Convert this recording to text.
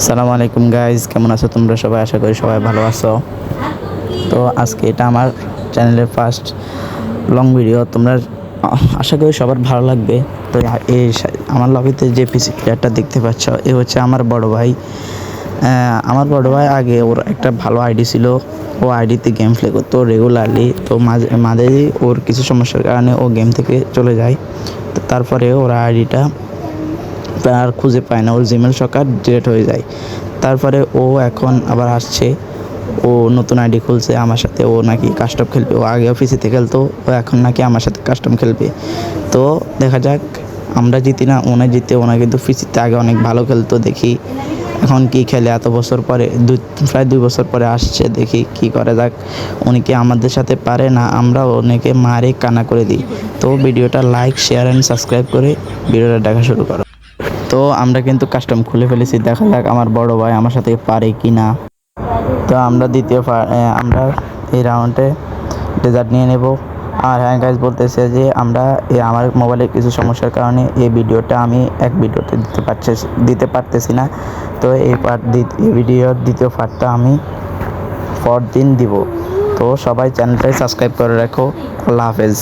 সালাম আলাইকুম গাইজ কেমন আছো তোমরা সবাই? আশা করি সবাই ভালো আছো। তো আজকে এটা আমার চ্যানেলের ফার্স্ট লং ভিডিও তোমরা, আশা করি সবার ভালো লাগবে। তো এই আমার লবিতে যে পিসি প্লেয়ারটা দেখতে পাচ্ছ, এ হচ্ছে আমার বড় ভাই। আমার বড় ভাই আগে ওর একটা ভালো আইডি ছিল। ও আইডিতে গেম প্লে করতো রেগুলারলি তো মাঝে মাঝে ওর কিছু সমস্যার কারণে ও গেম থেকে চলে যায়। তো তারপরে ওর আইডিটা আর খুঁজে পায় না। ওর জিমেল সকার ডিলেট হয়ে যায়। তারপরে ও এখন আবার আসছে। ও নতুন আইডি খুলছে আমার সাথে। ও নাকি কাস্টম খেলবে। ও আগে অফিসেতে খেলতো। ও এখন নাকি আমার সাথে কাস্টম খেলবে। তো দেখা যাক, আমরা জিতি না ওনা জিতে ওনা কিন্তু ফিসিতে আগে অনেক ভালো খেলতো, দেখি এখন কি খেলে। এত বছর পরে, দুই, প্রায় দুই বছর পরে আসছে, দেখি কি করে যাক। উনি কি আমাদের সাথে পারে না আমরা ওনাকে মারে কানা করে দিই। তো ভিডিওটা লাইক শেয়ার অ্যান্ড সাবস্ক্রাইব করে ভিডিওটা দেখা শুরু করো। তো আমরা কিন্তু কাস্টম খুলে ফেলেছি। দেখা যাক আমার বড় ভাই আমার সাথে পারে কি না তো আমরা দ্বিতীয় আমরা এই রাউন্ডে ডেজার্ট নিয়ে নেব। আর হ্যাঁ গাইজ বলতেছে যে আমরা আমার মোবাইলের কিছু সমস্যার কারণে এই ভিডিওটা আমি এক ভিডিওতে দিতে পারছি দিতে পারতেছি না। তো এই পার্ট এই ভিডিওর দ্বিতীয় পার্টটা আমি পর দিন দিব। তো সবাই চ্যানেলটাই সাবস্ক্রাইব করে রাখো। আল্লাহ হাফেজ।